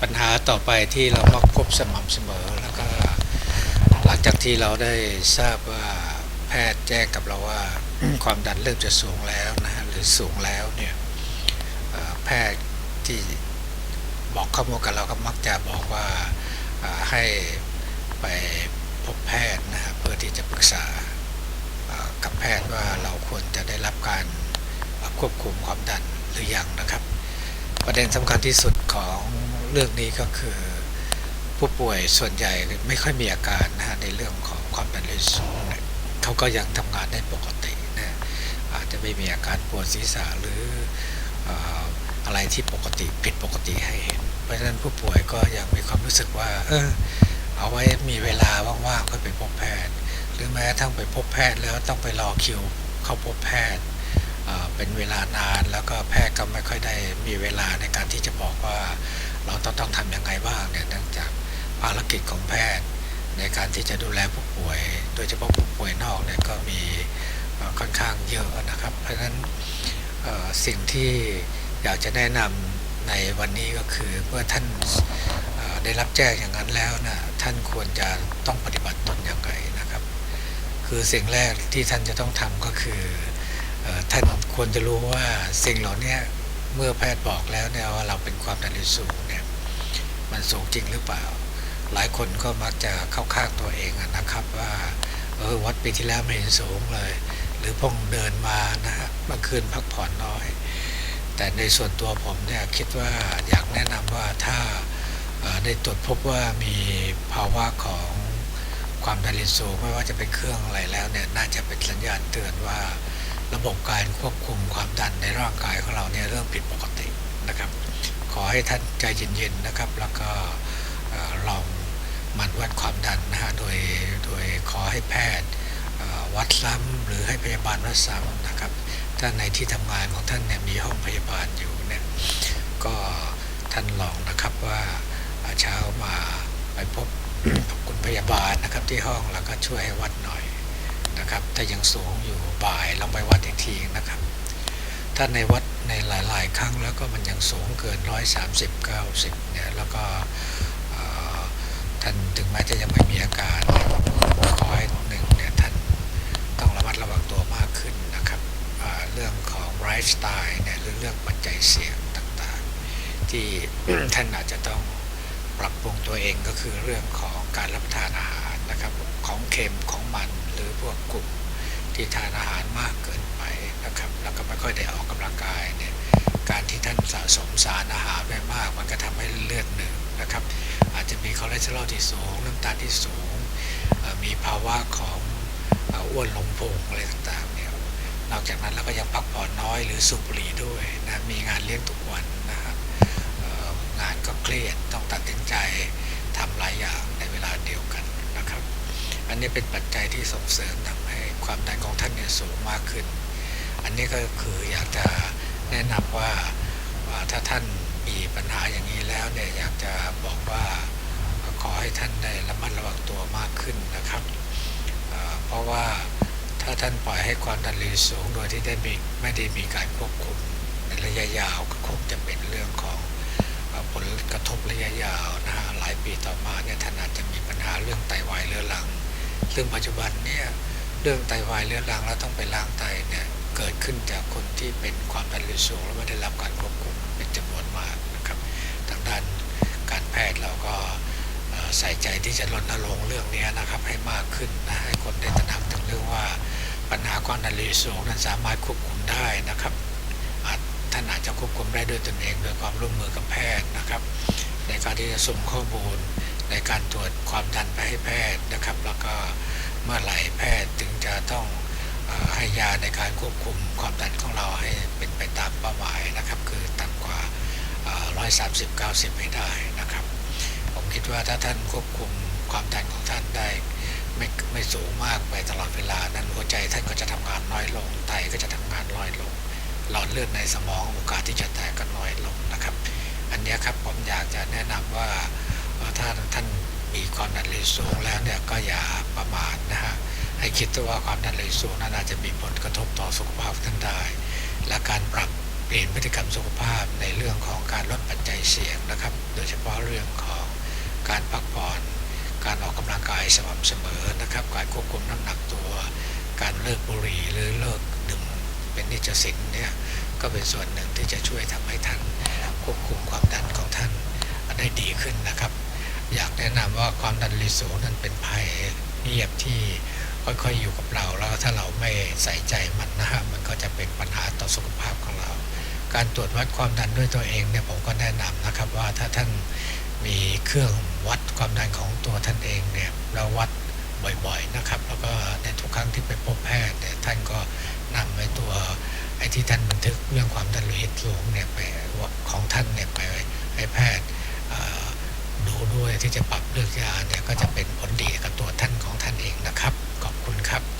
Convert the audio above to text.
ปัญหาต่อไปที่เรามักพบสม่ำเสมอ แล้วก็หลังจากที่เราได้ทราบว่าแพทย์แจ้งกับเราว่าความดันเริ่มจะสูงแล้วนะฮะหรือสูงแล้วเนี่ยแพทย์ที่บอกข้อมูลกับเราก็มักจะบอกว่าให้ไปพบแพทย์นะฮะเพื่อที่จะปรึกษาอ่ากับแพทย์ว่าเราควรจะได้รับการควบคุมความดันหรือยังนะครับ ประเด็นสำคัญที่สุดของ เรื่องนี้ก็คือผู้ป่วยส่วนใหญ่ไม่ค่อยมีอาการนะฮะในเรื่องของความดันโลหิสูงเขาก็ยังทำงานได้ปกตินะอาจจะไม่มีอาการปวดศีรษะหรืออะไรที่ปกติผิดปกติให้เห็น เพราะฉะนั้นผู้ป่วยก็ยังมีความรู้สึกว่า เออเอาไว้มีเวลาว่างๆก็ไปพบแพทย์ หรือแม้ทั่งไปพบแพทย์แล้วต้องไปรอคิวเข้าพบแพทย์เป็นเวลานานแล้วก็แพทย์ก็ไม่ค่อยได้มีเวลาในการที่จะบอกว่า เราต้องต้องทำยังไงบ้างเนี่ยเนื่องจากภารกิจของแพทย์ ในการที่จะดูแลผู้ป่วย โดยเฉพาะผู้ป่วยนอกเนี่ยก็มีค่อนข้างเยอะนะครับ เพราะฉะนั้นสิ่งที่อยากจะแนะนำในวันนี้ก็คือเมื่อท่านได้รับแจ้งอย่างนั้นแล้วนะท่านควรจะต้องปฏิบัติตนอย่างไรนะครับ คือสิ่งแรกที่ท่านจะต้องทำก็คืออท่านควรจะรู้ว่าสิ่งเหล่านี้เมื่อแพทย์บอกแล้วเนี่ยว่าเราเป็นความดันสูง มันสูงจริงหรือเปล่า หลายคนก็มักจะเข้าข้างตัวเองนะครับว่าเออวัดปีที่แล้วไม่เห็นสูงเลย หรือพ่งเดินมานะฮะเมื่อคืนพักผ่อนน้อย แต่ในส่วนตัวผมเนี่ยคิดว่าอยากแนะนำว่าถ้าได้ตรวจพบว่ามีภาวะของความดันโลหิตสูงไม่ว่าจะเป็นเครื่องอะไรแล้วเนี่ยน่าจะเป็นสัญญาณเตือนว่า ระบบการควบคุมความดันในร่างกายของเราเนี่ยเริ่มผิดปกติ ให้ท่านใจเย็นๆนะครับ แล้วก็ลองมันวัดความดันนะฮะโดยโดยขอให้แพทย์วัดซ้ำหรือให้พยาบาลวัดซ้ำนะครับถ้าในที่ทำงานของท่านเนี่ยมีห้องพยาบาลอยู่เนี่ยก็ท่านลองนะครับว่าเอ่อเช้ามาไปพบคุณพยาบาลนะครับที่ห้องแล้วก็ช่วยให้วัดหน่อยนะครับถ้ายังสูงอยู่บ่ายลองไปวัดอีกทีนะครับ ถ้าในวัด ในหลาย ๆ ครั้งแล้วก็มันยังสูงเกิน 130 90 เนี่ย แล้วก็ท่านถึงแม้จะยังไม่มีอาการขอให้หนึ่งเนี่ย ท่านต้องระมัดระวังตัวมากขึ้นนะครับเอ่อเรื่องของไลฟ์สไตล์เนี่ยหรือเรื่องปัจจัยเสี่ยงต่างๆ ที่ท่านอาจจะต้องปรับปรุงตัวเองก็คือเรื่องของการรับประทานอาหารนะครับของเค็มของมันหรือพวกกลุ่มที่ทานอาหารมาก สารอาหารไวมาก มันก็ทำให้เลือดหนึ่งนะครับ อาจจะมีคอเลสเตอรอลที่สูงน้ำตาลที่สูง มีภาวะของอ้วนลงพุงอะไรต่างๆเนี่ยนอกจากนั้นเราก็ยังพักผ่อนน้อยหรือสูบบุหรี่ด้วยนะมีงานเลี้ยงทุกวันนะครับงานก็เครียดต้องตัดสินใจทำหลายอย่างในเวลาเดียวกันนะครับ อันนี้เป็นปัจจัยที่ส่งเสริมทำให้ความดันของท่านเนี่ยสูงมากขึ้น อันนี้ก็คืออยากจะแนะนำว่าว่า ถ้าท่านมีปัญหาอย่างนี้แล้วเนี่ยอยากจะบอกว่าขอให้ท่านได้ระมัดระวังตัวมากขึ้นนะครับเเพราะว่าถ้าท่านปล่อยให้ความดันโลหิตสูงโดยที่ได้มีไม่ได้มีการควบคุมในระยะยาวก็คงจะเป็นเรื่องของผลกระทบระยะยาวนะฮะหลายปีต่อมาเนี่ยท่านอาจจะมีปัญหาเรื่องไตวายเรื้อรัง ซึ่งปัจจุบันเนี่ยเรื่องไตวายเรื้อรังแล้วต้องไปล้างไตเนี่ยเกิดขึ้นจากคนที่เป็นความดันโลหิตสูงแล้วไม่ได้รับการควบคุมเป็นจำนวนมากนะครับทางด้านการแพทย์เราก็เอ่อ ใส่ใจที่จะรณรงค์เรื่องนี้นะครับให้มากขึ้นนะให้คนได้ตระหนักถึงเรื่องว่าปัญหาความดันโลหิตสูงนั้นสามารถควบคุมได้นะครับท่านอาจจะควบคุมได้ด้วยตนเองโดยความร่วมมือกับแพทย์นะครับ ในการที่จะส่งข้อมูลในการตรวจความดันไปให้แพทย์นะครับ แล้วก็เมื่อไหร่แพทย์ถึงจะต้องอให้ยาในการควบคุมความดันของเราให้เป็นไปตามเป้าหมายนะครับ คือต่ำกว่าร้อยสามสิบเก้าสิบให้ได้นะครับ คิดว่าถ้าท่านควบคุมความดันของท่านได้ไม่ไม่สูงมากไปตลอดเวลา นั้นหัวใจท่านก็จะทำงานน้อยลง ไตก็จะทำงานน้อยลง หลอดเลือดในสมองโอกาสที่จะแตกก็น้อยลงนะครับ อันนี้ครับผมอยากจะแนะนำว่าถ้าท่านมีความดันโลหิตสูงแล้วเนี่ยก็อย่าประมาทนะฮะให้คิดว่าความดันโลหิตสูงนั้นอาจจะมีผลกระทบต่อสุขภาพท่านได้ และการปรับเปลี่ยนพฤติกรรมสุขภาพในเรื่องของการลดปัจจัยเสี่ยงนะครับ โดยเฉพาะเรื่องของ การพักผ่อน การออกกำลังกายสม่ำเสมอนะครับ การควบคุมน้ำหนักตัว การเลิกบุหรี่หรือเลิกดื่มเป็นนิจสินเนี่ยก็เป็นส่วนหนึ่งที่จะช่วยทำให้ท่านควบคุมความดันของท่านได้ดีขึ้นนะครับ อยากแนะนำว่าความดันโลหิตสูงนั้นเป็นภัยเงียบที่ค่อยๆอยู่กับเราแล้วถ้าเราไม่ใส่ใจมันนะฮะมันก็จะเป็นปัญหาต่อสุขภาพของเรา การตรวจวัดความดันด้วยตัวเองเนี่ยผมก็แนะนำนะครับว่าถ้าท่านมีเครื่อง วัดความดันของตัวท่านเองเนี่ยเราวัดบ่อยๆนะครับ แล้วก็ในทุกครั้งที่ไปพบแพทย์เนี่ยท่านก็นำไอ้ตัวไอ้ที่ท่านบันทึกเรื่องความดันโลหิตสูงเนี่ยไปของท่านเนี่ยไปให้แพทย์ดูด้วยที่จะปรับเลือกยาเนี่ยก็จะเป็นผลดีกับตัวท่านของท่านเองนะครับ ขอบคุณครับ